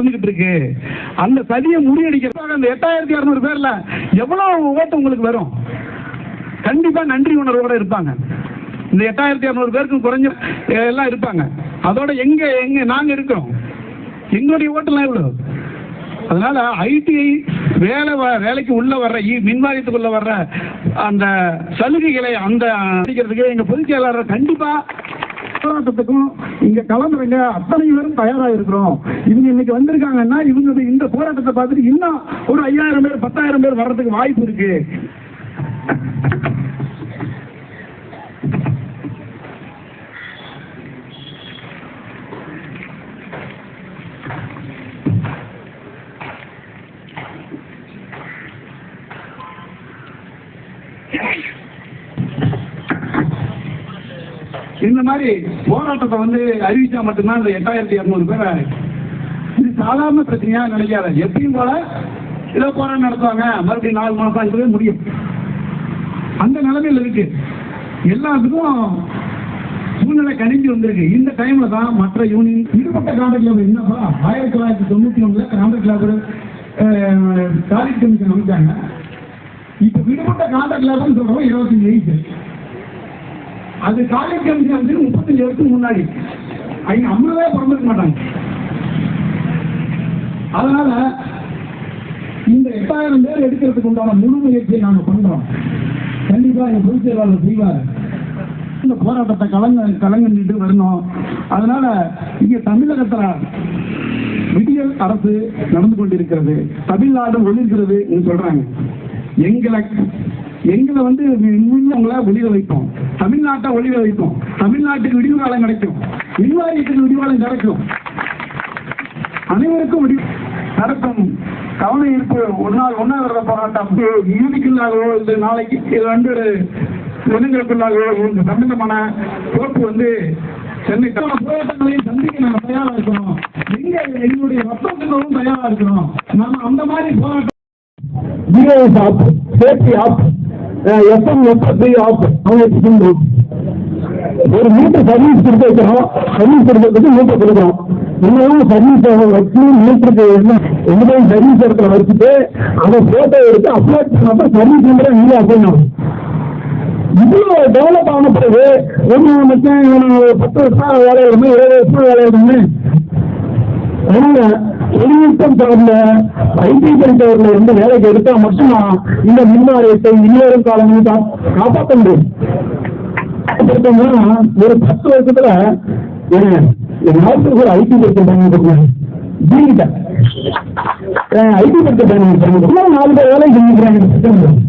நடந்துகிட்டு இருக்கு அந்த சதியை முறியடிக்கிறதுக்காக அந்த எட்டாயிரத்தி இரநூறு பேர்ல எவ்வளவு ஓட்டு உங்களுக்கு வரும்? கண்டிப்பா நன்றி உணர்வோட இருப்பாங்க. இந்த எட்டாயிரத்தி இரநூறு பேருக்கும் குறைஞ்ச எல்லாம் இருப்பாங்க. அதோட எங்க எங்க நாங்க இருக்கிறோம்? எங்களுடைய ஓட்டெல்லாம் எவ்வளவு? அதனால ஐடிஐ வேலை வ- வேலைக்கு உள்ள வர்ற இ- வர்ற அந்த சலுகைகளை அந்த அடிக்கிறதுக்கு எங்க பொதுச் செயலாளர் கண்டிப்பா போராட்டத்துக்கும் இங்க கலந்துருங்க. அத்தனை பேரும் தயாரா இருக்கிறோம் இவங்க இன்னைக்கு வந்திருக்காங்கன்னா இவங்க இந்த போராட்டத்தை பார்த்துட்டு இன்னும் ஒரு ஐயாயிரம் பேர் பத்தாயிரம் பேர் வர்றதுக்கு வாய்ப்பு இருக்கு. இந்த மாதிரி போராட்டத்தை வந்து அறிவிச்சா மட்டும்தான் இந்த எட்டாயிரத்தி இரநூறு பேரை இது சாதாரண பிரச்சனையா நினைக்காத. எப்பயும் போல ஏதோ போராட்டம் நடத்துவாங்க. மறுபடியும் நாலு மாசம் ஆகிட்டு முடியும். அந்த நிலைமையில் இருக்கு. எல்லாத்துக்கும் சூழ்நிலை கணிஞ்சு வந்திருக்கு. இந்த டைம்ல தான் மற்ற யூனியன் ஈடுபட்ட கான்ட்ராக்ட் லேபர் என்னப்பா ஆயிரத்தி தொள்ளாயிரத்தி தொண்ணூத்தி ஒண்ணுல கான்ட்ராக்ட் லேபர் காலேஜ் கமிஷன் அமைச்சாங்க. இப்ப விடுபட்ட கான்ட்ராக்ட் லேபர்னு சொல்றோம் இருபத்தஞ்சு வயசு அது காலேஜ் கமிஷன் வந்து முப்பத்தஞ்சு வருஷத்துக்கு முன்னாடி. அவங்க அம்மாவே பிறந்திருக்க மாட்டாங்க. அதனால இந்த எட்டாயிரம் பேர் எடுக்கிறதுக்கு உண்டான முழு முயற்சியை நாங்கள் பண்றோம். கண்டிப்பா எங்க பொதுச் செயலாளர் செய்வார். இந்த போராட்டத்தை கலங்க கலங்கிட்டு வரணும். அதனால இங்க தமிழகத்துல விடியல் அரசு நடந்து கொண்டிருக்கிறது. தமிழ்நாடு ஒளிர்கிறது சொல்றாங்க. எங்களை எங்களை வந்து இன்னும் உங்களை வெளியில வைப்போம். தமிழ்நாட்டை ஒளிர வைப்போம். தமிழ்நாட்டுக்கு விடிவு காலம் கிடைக்கும். மின்வாரியத்துக்கு விடிவாளம் கிடைக்கும் அனைவருக்கும் விடி நடக்கும். கவன ஈர்ப்பு ஒரு நாள் ஒன்னாவது போராட்டம். இறுதிக்குள்ளாகவோ இல்லை நாளைக்கு ரெண்டு தினங்களுக்குள்ளாகவோ இந்த சம்பந்தமான பொறுப்பு வந்து சென்னை போராட்டங்களையும் சந்திக்க நாங்கள் தயாரா இருக்கணும். எங்க எங்களுடைய ரத்தத்துக்கும் தயாரா இருக்கிறோம் நாம அந்த மாதிரி போராட்டம். Safety of. FM FSI of. அவங்க ஒரு மீட்டர் சர்வீஸ் கொடுத்து வைக்கிறோம் சர்வீஸ் கொடுக்கறதுக்கு மீட்டர் கொடுக்குறோம் இன்னும் சர்வீஸ் வச்சு மீட்டருக்கு என்ன எங்க சர்வீஸ் இடத்துல வச்சுட்டு அதை போட்டோ எடுத்து அப்லோட் பண்ணப்ப சர்வீஸ் நம்பரே இல்லை அப்படின்னா இவ்வளவு டெவலப் ஆன பிறகு ஒன்று மச்சம் பத்து வருஷம் வேலை இருந்து இருபது வருஷம் வேலை இருந்து அதனால தொழில்நுட்பம் சார்ந்த ஐடி சென்டர்ல இருந்து வேலைக்கு எடுத்தா மட்டும்தான் இந்த மின்வாரியத்தை இன்னொரு காலங்களும் காப்பாற்ற முடியும் ஒரு பத்து வருஷத்துல என்ன என் நாட்டுக்கு ஒரு ஐடி படித்த பையன் கொடுக்கணும் ஐடி படித்த பையன் நாலு பேர் வேலை செஞ்சுக்கிறாங்க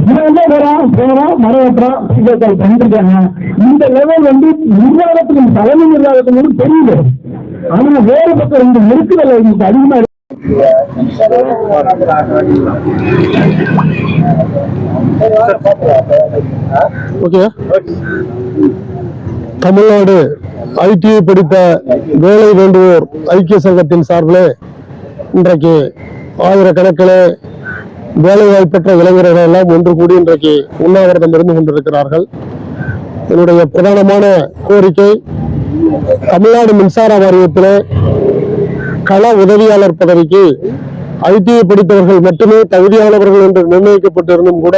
இவன் என்ன போறான் சீக்கிரத்தால் பண்ணிருக்காங்க இந்த லெவல் வந்து நிர்வாகத்துக்கு தலைமை நிர்வாகத்துக்கு வந்து தெரியுது. ஆனா வேற பக்கம் ரெண்டு நெருக்குதல் அவங்களுக்கு அதிகமா இருக்கு. ஓகே. தமிழ்நாடு ஐடிஐ படித்த வேலை வேண்டுவோர் ஐக்கிய சங்கத்தின் சார்பில் இன்றைக்கு ஆயிரக்கணக்கில் வேலை பெற்ற இளைஞர்கள் எல்லாம் ஒன்று கூடி இன்றைக்கு உண்ணாவிரதம் இருந்து கொண்டிருக்கிறார்கள். என்னுடைய பிரதானமான கோரிக்கை தமிழ்நாடு மின்சார வாரியத்தில் கள உதவியாளர் பதவிக்கு ஐடிஐ படித்தவர்கள் மட்டுமே தகுதியானவர்கள் என்று நிர்ணயிக்கப்பட்டிருந்தும் கூட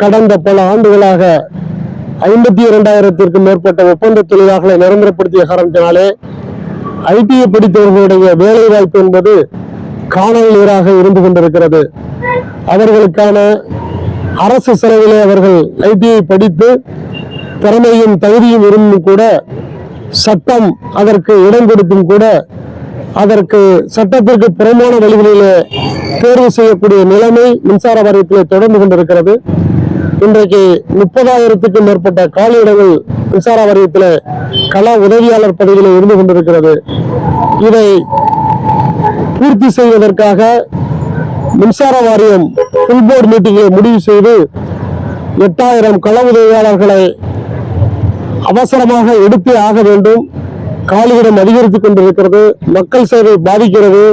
கடந்த பல ஆண்டுகளாக ஐம்பத்தி இரண்டாயிரத்திற்கும் மேற்பட்ட ஒப்பந்த தொழிலாளர்களை நிரந்தரப்படுத்திய காரணத்தினாலே ஐடிஐ படித்தவர்களுடைய வேலை வாய்ப்பு என்பது காணல் நீராக இருந்து கொண்டிருக்கிறது. அவர்களுக்கான அரசு செலவிலே அவர்கள் ஐடிஐ படித்து திறமையும் தகுதியும் இருந்தும் கூட சட்டம் அதற்கு இடம் கொடுத்தும் கூட அதற்கு சட்டத்திற்கு புறமான வழிகளிலே தேர்வு செய்யக்கூடிய நிலைமை மின்சார வாரியத்திலே தொடர்ந்து கொண்டிருக்கிறது. இன்றைக்கு முப்பதாயிரத்துக்கும் மேற்பட்ட காலியிடங்கள் மின்சார வாரியத்தில் கலா உதவியாளர் பதவியில் இருந்து கொண்டிருக்கிறது. இதை பூர்த்தி செய்வதற்காக மின்சார வாரியம் ஃபுல் போர்டு மீட்டிங்கை முடிவு செய்து எட்டாயிரம் கள உதவியாளர்களை அவசரமாக எடுத்தே ஆக வேண்டும். காலியிடம் அதிகரித்துக் கொண்டிருக்கிறது. மக்கள் சேவை பாதிக்கிறது.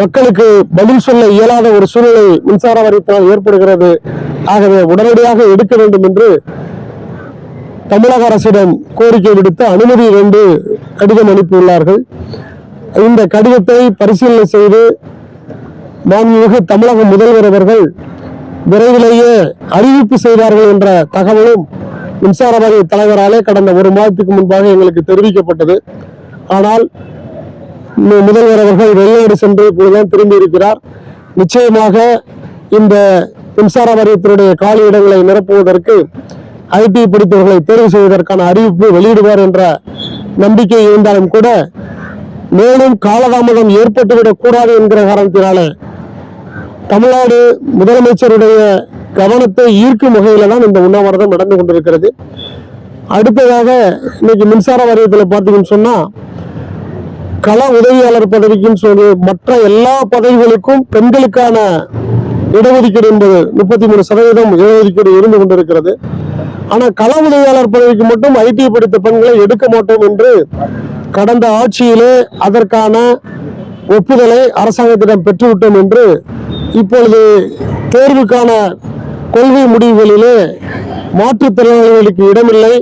மக்களுக்கு பதில் சொல்ல இயலாத ஒரு சூழ்நிலை மின்சார வாரியத்தினால் ஏற்படுகிறது. ஆகவே உடனடியாக எடுக்க வேண்டும் என்று தமிழக அரசிடம் கோரிக்கை விடுத்து அனுமதி வேண்டு கடிதம் அனுப்பியுள்ளார்கள். இந்த கடிதத்தை பரிசீலனை செய்து மாண்புமிகு தமிழக முதல்வர் அவர்கள் விரைவிலேயே அறிவிப்பு செய்வார்கள் என்ற தகவலும் மின்சார வாரிய தலைவராலே கடந்த ஒரு மாதத்துக்கு முன்பாக எங்களுக்கு தெரிவிக்கப்பட்டது. ஆனால் முதல்வர் அவர்கள் வெளிநாடு சென்று இப்பொழுதுதான் திரும்பி இருக்கிறார். நிச்சயமாக இந்த மின்சார வாரியத்தினுடைய காலி இடங்களை நிரப்புவதற்கு ஐடி படித்தவர்களை தேர்வு செய்வதற்கான அறிவிப்பு வெளியிடுவார் என்ற நம்பிக்கை இருந்தாலும் கூட மேலும் காலதாமதம் ஏற்பட்டுவிடக் கூடாது என்கிற காரணத்தினாலே தமிழ்நாடு முதலமைச்சருடைய கவனத்தை ஈர்க்கும் வகையில தான் இந்த உண்ணாவிரதம் நடந்து கொண்டிருக்கிறது. அடுத்ததாக இன்னைக்கு மின்சார வாரியத்தில் பார்த்தீங்கன்னு சொன்னா கள உதவியாளர் பதவிக்குன்னு சொல்லி மற்ற எல்லா பதவிகளுக்கும் பெண்களுக்கான இடஒதுக்கீடு என்பது முப்பத்தி மூணு சதவீதம் இடஒதுக்கீடு இருந்து கொண்டிருக்கிறது. ஆனா கள உதவியாளர் பதவிக்கு மட்டும் ஐடி படித்த பெண்களை எடுக்க மாட்டோம் என்று கடந்த ஆட்சியிலே அதற்கான ஒப்புதலை அரசாங்கத்திடம் பெற்றுவிட்டோம் என்று இப்பொழுது தேர்வுக்கான கொள்கை முடிவுகளிலே மாற்றுத்திறனாளிகளுக்கு இடமில்லை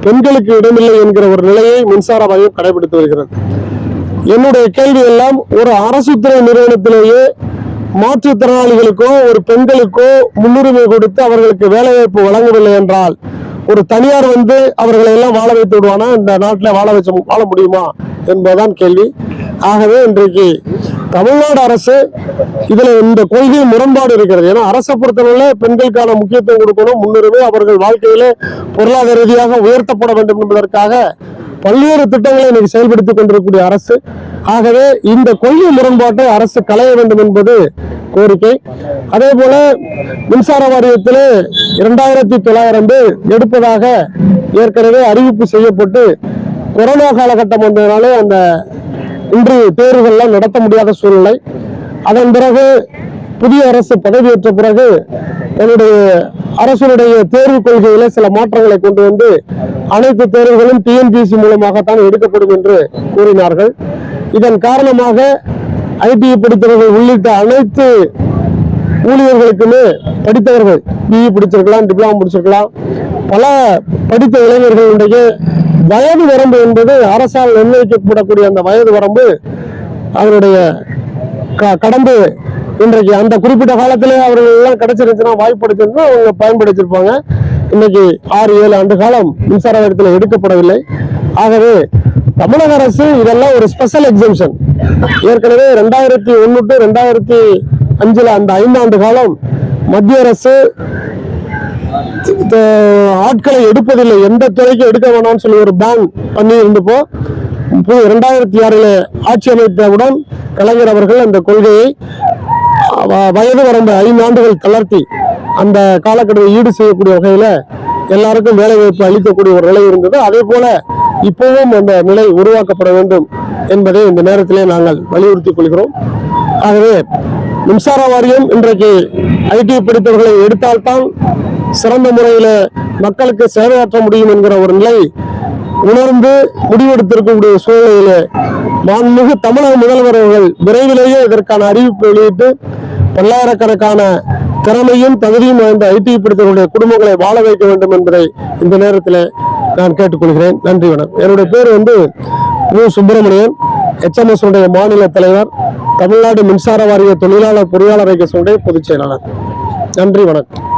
பெண்களுக்கு இடமில்லை என்கிற ஒரு நிலையை மின்சார வாரியம் கடைபிடித்து வருகிறது. என்னுடைய கேள்வி எல்லாம் ஒரு அரசு துறை நிறுவனத்திலேயே மாற்றுத்திறனாளிகளுக்கோ ஒரு பெண்களுக்கோ முன்னுரிமை கொடுத்து அவர்களுக்கு வேலைவாய்ப்பு வழங்கவில்லை என்றால் ஒரு தனியார் வந்து அவர்களை எல்லாம் வாழ வைத்து விடுவானா? இந்த நாட்டில் வாழ வச்சு வாழ முடியுமா என்பதுதான் கேள்வி. ஆகவே இன்றைக்கு தமிழ்நாடு அரசு இதில் இந்த கொள்கை முரண்பாடு இருக்கிறது. ஏன்னா அரசை பொறுத்தவரை பெண்களுக்கான முக்கியத்துவம் கொடுக்கணும். முன்னுரிமை அவர்கள் வாழ்க்கையிலே பொருளாதார ரீதியாக உயர்த்தப்பட வேண்டும் என்பதற்காக பல்வேறு திட்டங்களை இன்னைக்கு செயல்படுத்திக் கொண்டிருக்கக்கூடிய அரசு. ஆகவே இந்த கொள்கை முரண்பாட்டை அரசு களைய வேண்டும் என்பது கோரிக்கை. அதே போல மின்சார வாரியத்தில் இரண்டாயிரத்தி தொள்ளாயிரம் பேர் எடுப்பதாக ஏற்கனவே அறிவிப்பு செய்யப்பட்டு கொரோனா காலகட்டம் வந்ததுனாலே அந்த இன்று தேர்வுகள்லாம் நடத்த முடியாத சூழ்நிலை. அதன் பிறகு புதிய அரசு பதவியேற்ற பிறகு என்னுடைய அரசுடைய தேர்வு கொள்கையில சில மாற்றங்களை கொண்டு வந்து அனைத்து தேர்வுகளும் டிஎன்பிசி மூலமாகத்தான் எடுக்கப்படும் என்று கூறினார்கள். இதன் காரணமாக ஐடி படித்தவர்கள் உள்ளிட்ட அனைத்து ஊழியர்களுக்குமே படித்தவர்கள் பிஇ படிச்சிருக்கலாம் டிப்ளமா முடிச்சிருக்கலாம். பல படித்த இளைஞர்களுடைய வயது வரம்பு என்பது அரசால் நிர்ணயிக்கப்படக்கூடிய அந்த வயது வரம்பு அதனுடைய க- கடந்து இன்றைக்கு அந்த குறிப்பிட்ட காலத்திலே அவர்கள் எல்லாம் கிடைச்சிருந்துச்சுன்னா வாய்ப்பு அவங்க பயன்படுத்தியிருப்பாங்க. இன்னைக்கு ஆறு ஏழு ஆண்டு காலம் மின்சார வாரியத்தில் எடுக்கப்படவில்லை. ஆகவே தமிழக அரசு இதெல்லாம் ஒரு ஸ்பெஷல் எக்ஸம்ஷன் ஏற்கனவே ரெண்டாயிரத்தி ஒன்று டு ரெண்டாயிரத்தி அஞ்சில் அந்த ஐந்தாண்டு காலம் மத்திய அரசு ஆட்களை எடுப்பதில்லை. எந்த துறைக்கும் எடுக்க வேணாம்னு சொல்லி ஒரு பேன் பண்ணி இருந்தப்போ ரெண்டாயிரத்தி இரண்டாயிரத்தி ஆறில் ஆட்சி அமைத்தவுடன் கலைஞர் அவர்கள் அந்த கொள்கையை வயது வரம்பு ஐந்து ஆண்டுகள் தளர்த்தி அந்த காலக்கெடுவை ஈடு செய்யக்கூடிய வகையில எல்லாருக்கும் வேலை வாய்ப்பு அளிக்கக்கூடிய ஒரு நிலை இருந்தது. அதே போல இப்பவும் அந்த நிலை உருவாக்கப்பட வேண்டும் என்பதை இந்த நேரத்திலே நாங்கள் வலியுறுத்திக் கொள்கிறோம். ஆகவே மின்சார வாரியம் இன்றைக்கு ஐடி படித்தவர்களை எடுத்தால்தான் சிறந்த முறையில் மக்களுக்கு சேவையாற்ற முடியும் என்கிற ஒரு நிலை உணர்ந்து முடிவெடுத்திருக்கக்கூடிய சூழ்நிலையில மாண்புமிகு தமிழக முதல்வர் அவர்கள் விரைவிலேயே இதற்கான அறிவிப்பு வெளியிட்டு பல்லாயிரக்கணக்கான திறமையும் தகுதியும் வாய்ந்த ஐடி படித்தவர்களுடைய குடும்பங்களை வாழ வைக்க வேண்டும் என்பதை இந்த நேரத்தில் நான் கேட்டுக்கொள்கிறேன். நன்றி வணக்கம். என்னுடைய பேர் வந்து மு சுப்பிரமணியன். எச்எம்எஸ் உடைய மாநில தலைவர் தமிழ்நாடு மின்சார வாரிய தொழிலாளர் பொறியாளர் ஐக்கிய பொதுச் செயலாளர். நன்றி வணக்கம்.